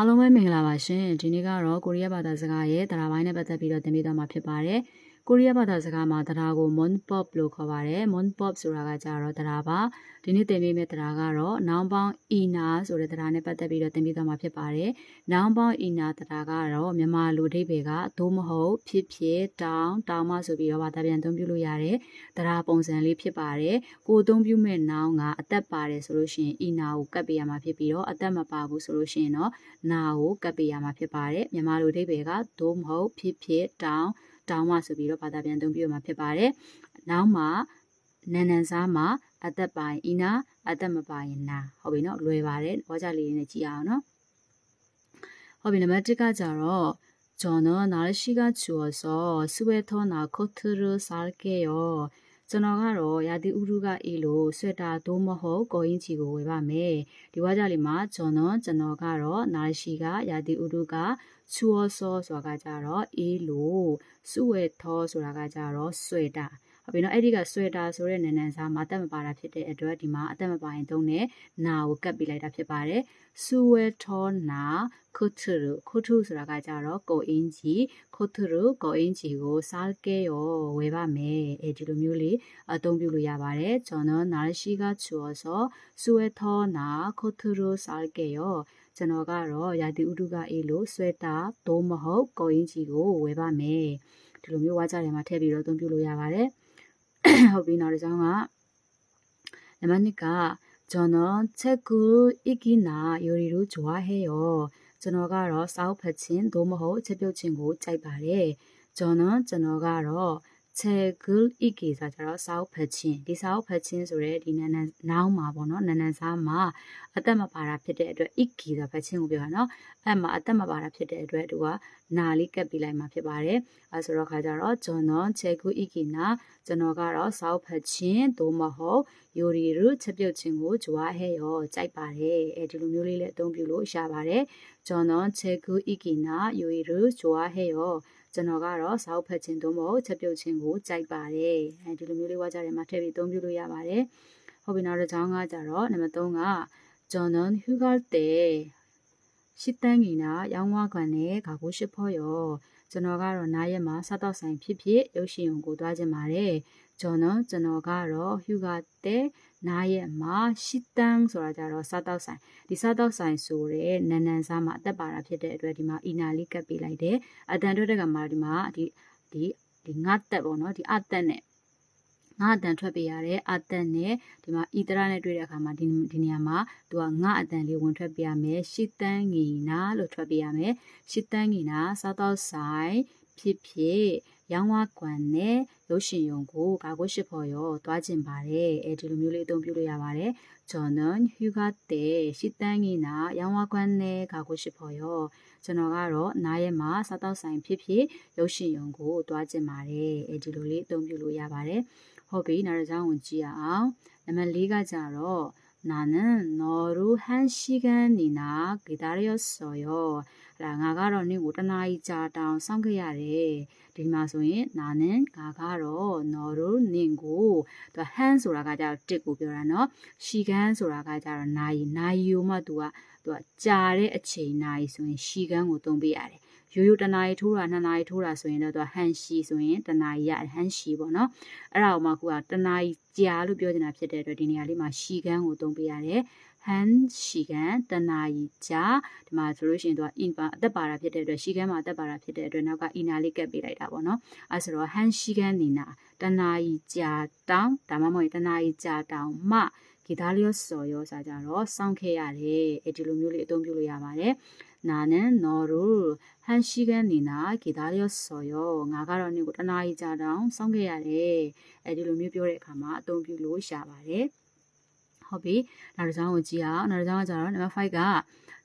အားလုံးပဲမင်္ဂလာပါရှင်ဒီနေ့ကတော့ကိုရီးယားဘာသာစကားရဲ့တရားပိုင်းနဲ့ပတ်သက်ပြီးတော့သင်ပေးသွားမှာဖြစ်ပါတယ် ကိုရီးယားဘာသာစကားမှာတရားကို mon pop လို့ခေါ်ပါတယ် mon pop ဆိုတာကကြတော့တရားပါဒီနေ့သင်ပေးမယ့်တရားကတော့ noun ပေါင်း ina ဆိုတဲ့တရားနဲ့ပတ်သက်ပြီးတော့သင်ပေးသွားမှာဖြစ်ပါတယ် noun ပေါင်း ina တရားကတော့မြန်မာလူအဓိပ္ပာယ်ကသို့မဟုတ်ဖြစ်ဖြစ်တောင်းတောင်းမဆိုပြီးတော့ဘာသာပြန်အသုံးပြုလို့ရတယ်တရားပုံစံလေးဖြစ်ပါတယ်ကိုအသုံးပြုမဲ့ noun ကအသက်ပါတယ်ဆိုလို့ရှိရင် ina ကိုကပ်ပေးရမှာဖြစ်ပြီးတော့အသက်မပါဘူးဆိုလို့ရှိရင်တော့နာကိုကပ်ပေးရမှာဖြစ်ပါတယ်မြန်မာလူအဓိပ္ပာယ်ကသို့မဟုတ်ဖြစ်ဖြစ်တောင်း တောင်းမဆိုပြီးတော့ဘာသာပြန်အသုံးပြုရမှာဖြစ်ပါတယ်နောက်မှာနန်နန်စားမှာအသက်ပိုင်အီနာအသက်မပိုင်နာဟုတ်ပြီနော်လွယ်ပါတယ်ဝါကြလေးနဲ့ကြည့်အောင်နော်ဟုတ်ပြီနံပါတ်1ကကြတော့저는날씨가추워서스웨터나코트를살게요 ကျွန်တော်ကတော့ရာသီဥတုကအေးလို့ဆွက်တာသို့မဟုတ်ကော်ရင်ချီကိုဝယ်ပါမယ်ဒီဝါကြလေးမှာကျွန်တော်ကျွန်တော်ကတော့နာရှိကရာသီဥတုကချူောဆောဆိုတာကကြတော့အေးလို့စုဝဲထောဆိုတာကကြတော့ဆွဲတာ ပြီးတော့အဲ့ဒီကဆွေတာဆိုတဲ့နန်နန်စားမှာအသက်မပါတာဖြစ်တဲ့အတွက်ဒီမှာအသက်မပါရင်သုံးတဲ့နာကိုကတ်ပြီးလိုက်တာဖြစ်ပါတယ်ဆူဝဲထောနာခုထုရုခုထုဆိုတာကကြတော့ကိုအင်းကြီးခုထုရုကိုအင်းကြီးကိုစားကဲရောဝယ်ပါမယ်အဲဒီလိုမျိုးလေးအသုံးပြုလို့ရပါတယ်ကျွန်တော်နာရှိကချူဆိုဆူဝဲထောနာခုထုရုစားကဲရောကျွန်တော်ကတော့ရာသီဥတုကအေးလို့ဆွဲတာသို့မဟုတ်ကိုအင်းကြီးကိုဝယ်ပါမယ်ဒီလိုမျိုးဝါကြတယ်မှာထည့်ပြီးတော့အသုံးပြုလို့ရပါတယ်။ ဟုတ်ပြီနောက်တစ်ကြောင်းကနံပါတ်2ကကျွန်တော်ချက်ကူအီကီနာယိုရီတို့ဂျွာဟဲရောကျွန်တော်ကတော့စောက်ဖက်ချင်းသို့မဟုတ်ချက်ပြုတ်ချင်းကိုကြိုက်ပါတယ်ကျွန်တော်ကျွန်တော်ကတော့ချက်ကူအီကီဆိုကြတော့စောက်ဖက်ချင်းဒီစောက်ဖက်ချင်းဆိုရဲဒီနန်းနန်းနောင်းမှာပေါ့နော်နန်းနန်းစားမှာအသက်မပါတာဖြစ်တဲ့အတွက်အီကီဆိုဖက်ချင်းကိုပြောတာနော်အဲ့မှာအသက်မပါတာဖြစ်တဲ့အတွက်သူက နာလေးကပ်ပြီးလိုက်မှာဖြစ်ပါတယ်အဲဆိုတော့ခါကြတော့ကျွန်တော်ချက်ကူအီကီနာကျွန်တော်ကတော့စောက်ဖက်ချင်းသို့မဟုတ်ယိုရီရူချက်ပြုတ်ချင်းကိုကြွားဟဲရောကြိုက်ပါတယ်အဲဒီလိုမျိုးလေးလည်းအသုံးပြုလို့ရပါတယ်ကျွန်တော်ချက်ကူအီကီနာယိုရီရူကြွားဟဲရောကျွန်တော်ကတော့စောက်ဖက်ချင်းသို့မဟုတ်ချက်ပြုတ်ချင်းကိုကြိုက်ပါတယ်အဲဒီလိုမျိုးလေးဝါကြတယ်မှာထည့်ပြီးအသုံးပြုလို့ရပါတယ်ဟုတ်ပြီနောက်တစ်ကြောင်းကကြတော့နံပါတ်3ကကျွန်တော်휴가때 ရှစ်တန်းငိနာရောင်းဝါကန်နဲ့ဂါကိုရှစ်ဖော့ရောကျွန်တော်ကတော့နားရက်မှာစားတော့ဆိုင်ဖြစ်ဖြစ်ရုပ်ရှင်ရုံကိုသွားခြင်းပါတယ်ကျွန်တော်ကျွန်တော်ကတော့ Hugo တဲ့နားရက်မှာရှစ်တန်းဆိုတာကြတော့စားတော့ဆိုင်ဒီစားတော့ဆိုင်ဆိုတဲ့နန်နန်စားမှာအသက်ပါတာဖြစ်တဲ့အတွက်ဒီမှာအီနာလေးကပ်ပေးလိုက်တယ်အတန်တွဲတဲ့ကမှာဒီမှာဒီဒီဒီငါတက်ပေါ့နော်ဒီအတက်နဲ့ ငါအတန်ထွက်ပေးရတဲ့အတန်နဲ့ဒီမှာဤတရနဲ့တွေ့တဲ့အခါမှာဒီဒီနေရာမှာသူကငါအတန်လေးဝင်ထွက်ပေးရမယ်ရှစ်တန်းငီနာလို့ထွက်ပေးရမယ်ရှစ်တန်းငီနာစောက်တော့ဆိုင်ဖြစ်ဖြစ်ရောင်းဝကွန်နဲ့ရုပ်ရှင်ယုံကိုကာကိုရှိဖို့ရောတွားကျင်ပါတယ်အဲဒီလိုမျိုးလေးအသုံးပြုလို့ရပါတယ်ကျွန်တော်ဟူဂတ်တဲ့ရှစ်တန်းငီနာရောင်းဝကွန်နဲ့ကာကိုရှိဖို့ရောကျွန်တော်ကတော့နားရဲမှာစားတော့ဆိုင်ဖြစ်ဖြစ်ရုပ်ရှင်ယုံကိုတွားကျင်ပါတယ်အဲဒီလိုလေးအသုံးပြုလို့ရပါတယ် ဟုတ်ပြီနောက်တစ်ကြောင်းဝင်ကြည့်ရအောင်နံပါတ်၄ကကြတော့나는 너로 한 시간이나 기다렸어요. လာငါကတော့နင့်ကိုတနားကြီးကြာတောင်စောင့်ခဲ့ရတယ်ဒီမှာဆိုရင်နာနဲ့ငါကတော့နော်တို့နင့်ကိုသူဟန်ဆိုတာကကြတော့တစ်ကိုပြောတာနော်ရှီကန်ဆိုတာကကြတော့နာယီနာယီကိုမှသူကသူကကြာတဲ့အချိန်နာယီဆိုရင်ရှီကန်ကိုသုံးပေးရတယ် ရိုးရိုးတနာရီထိုးတာနှစ်နာရီထိုးတာဆိုရင်တော့သူဟန်ရှီဆိုရင်တနာရီရဟန်ရှီပေါ့နော်အဲ့ဒါကိုမှခုကတနာရီကြာလို့ပြောနေတာဖြစ်တဲ့အတွက်ဒီနေရာလေးမှာရှီကန်ကိုသုံးပေးရတယ်ဟန်ရှီကန်တနာရီကြာဒီမှာဆိုလို့ရှိရင်သူကအင်ပါအသက်ပါတာဖြစ်တဲ့အတွက်ရှီကန်မှာအသက်ပါတာဖြစ်တဲ့အတွက်နောက်ကအီနာလေးကပ်ပေးလိုက်တာပေါ့နော်အဲဆိုတော့ဟန်ရှီကန်နီနာတနာရီကြာတောင်းဒါမှမဟုတ်တနာရီကြာတောင်းမှဂီတာလျော့စော်ရောစာကြတော့စောင့်ခဲ့ရတယ်အဲဒီလိုမျိုးလေးအသုံးပြုလို့ရပါတယ် 나는너를한시간이나기다렸어요ငါကတော့နင့်ကိုတနားကြီးကြာတောင်စောင့်ခဲ့ရတယ်အဲဒီလိုမျိုးပြောတဲ့အခါမှာအသုံးပြုလို့ရပါတယ်ဟုတ်ပြီနောက်တစ်ကြောင်းကိုကြည့်အောင်နောက်တစ်ကြောင်းကကြတော့ number 5က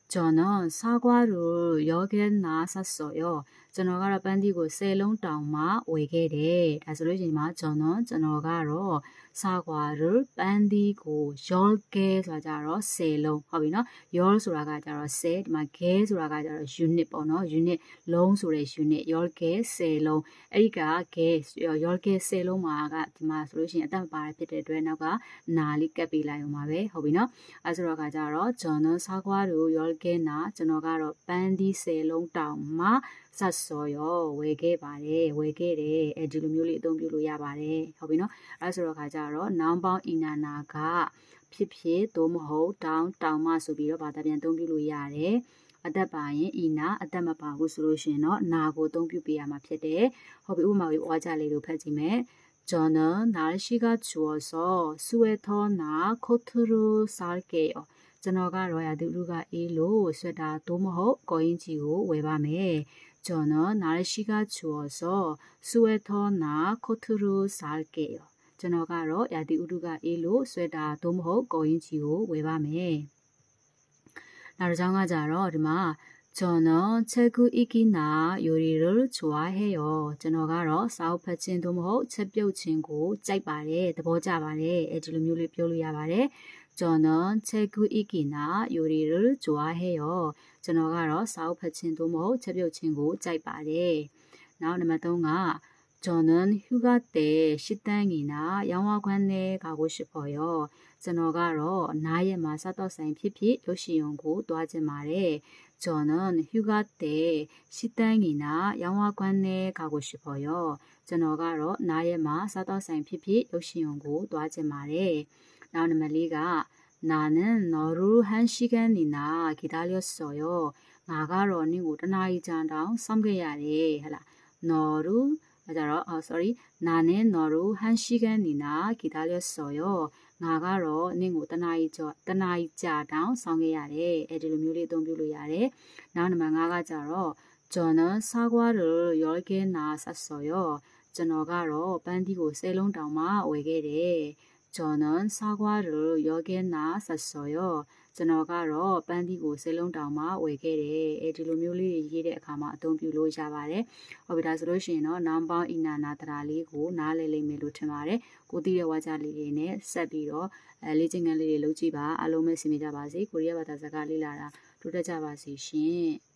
저는 사과를 여기에 놨었어요. ကျွန်တော်ကတော့ပန်းသီးကို10လုံးတောင်မှဝယ်ခဲ့တယ်ဒါဆိုလို့ရှိရင်ဒီမှာကျွန်တော်ကျွန်တော်ကတော့စာကွာရပန်းသီးကိုရောကဲဆိုတာကြတော့10လုံးဟုတ်ပြီနော်ရောဆိုတာကကြတော့10ဒီမှာခဲဆိုတာကကြတော့ unit ပေါ့နော် unit လုံးဆိုတဲ့ unit ရောကဲ10လုံးအဲ့ဒီကခဲရောကဲ10လုံးမှာကဒီမှာဆိုလို့ရှိရင်အသက်မပါရဖြစ်တဲ့အတွက်နောက်ကနာလေးကပ်ပေးလိုက်အောင်ပါပဲဟုတ်ပြီနော်အဲဆိုတော့ကကြတော့ကျွန်တော်စာကွာတို့ရောကဲနာကျွန်တော်ကတော့ပန်းသီး10လုံးတောင်မှစတ်စော်ရောဝယ်ခဲ့ပါတယ်ဝယ်ခဲ့တယ်အဲဒီလိုမျိုးလေးအသုံးပြုလို့ရပါတယ်ဟုတ်ပြီနော်အဲဆိုတော့ခါကြတော့နောင်ပေါင်းအီနာနာကဖြစ်ဖြစ်သို့မဟုတ်တောင်းတောင်းမဆိုပြီးတော့ဘာသာပြန်အသုံးပြုလို့ရတယ်အသက်ပါရင်အီနာအသက်မပါဘူးဆိုလို့ရှိရင်တော့နာကိုအသုံးပြုပေးရမှာဖြစ်တယ်ဟုတ်ပြီဥပမာလေးဩကြလေးလိုဖတ်ကြည့်မယ်저는날씨가추워서스웨터나코트를살게요 ကျွန်တော်ကရော်ရသူရုကအေးလို့ဆွတာသို့မဟုတ်ကိုရင်ကြီးကိုဝယ်ပါမယ်ကျွန်တော်နာရရှိကချူော်ဆိုဆွေထောနာကိုထူရူစာကေယောကျွန်တော်ကတော့ရာသီဥတုကအေးလို့ဆွဲတာသို့မဟုတ်ကိုရင်ချီကိုဝယ်ပါမယ်။နောက်တစ်ကြောင်းကကြတော့ဒီမှာကျွန်တော်ချက်ကူအီကီနာယိုရီရိုချွာဟဲယောကျွန်တော်ကတော့စာအုပ်ဖတ်ခြင်းသို့မဟုတ်ချက်ပြုတ်ခြင်းကိုကြိုက်ပါတယ်သဘောကျပါတယ်အဲဒီလိုမျိုးလေးပြောလို့ရပါတယ် 저는책구읽기나요리를좋아해요ကျွန်တော်ကတော့စာအုပ်ဖတ်ခြင်းသို့မဟုတ်ချက်ပြုတ်ခြင်းကိုကြိုက်ပါတယ်နောက်နံပါတ်3က 저는 휴가 때 식당이나 영화관에 가고 싶어요ကျွန်တော်ကတော့နားရက်မှာစားတော့ဆိုင်ဖြစ်ဖြစ်ရုပ်ရှင်ရုံကိုတွားကျင်ပါတယ်저는 휴가 때 식당이나 영화관에 가고 싶어요ကျွန်တော်ကတော့နားရက်မှာစားတော့ဆိုင်ဖြစ်ဖြစ်ရုပ်ရှင်ရုံကိုတွားကျင်ပါတယ်နောက်နံပါတ်၄က나는 너를 한 시간이나 기다렸어요. 나가러 니고တနာရီ 잔당 섬겨야래. 할라. 너를 ဒါကြတော့အော် sorry နာနဲ့နော်တို့ဟန်ရှိကန်နီနာဂီတာလျော့ဆော်ရောငါကတော့နင့်ကိုတနားကြီးကြောတနားကြီးကြာတောင်းဆောင်ခဲ့ရတယ်အဲ့ဒီလိုမျိုးလေးအသုံးပြုလို့ရတယ်နောက်နံပါတ်5ကကြတော့ကျွန်တော်စာကွာလို့ရောကဲနာဆက်ဆော်ရောကျွန်တော်ကတော့ပန်းဒီကို၁၀လုံးတောင်မှဝယ်ခဲ့တယ်။ 저는 사과를 여기나 샀어요. ကျွန်တော်ကတော့ပန်းသီးကိုစေလုံးတောင်မှဝယ်ခဲ့တယ်။အဲဒီလိုမျိုးလေးရေးတဲ့အခါမှာအသုံးပြုလို့ရပါတယ်။ဟုတ်ပြီဒါဆိုလို့ရှိရင်တော့နောင်ပေါင်းအီနာနာတရာလေးကိုနားလည်လိမ့်မယ်လို့ထင်ပါတယ်။ကိုသိတဲ့ဝါကြလေးတွေနဲ့ဆက်ပြီးတော့အဲလေ့ကျင့်ခန်းလေးတွေလုပ်ကြည့်ပါအားလုံးပဲစီမံကြပါစေ။ကိုရီးယားဘာသာစကားလေ့လာတာတိုးတက်ကြပါစေရှင်။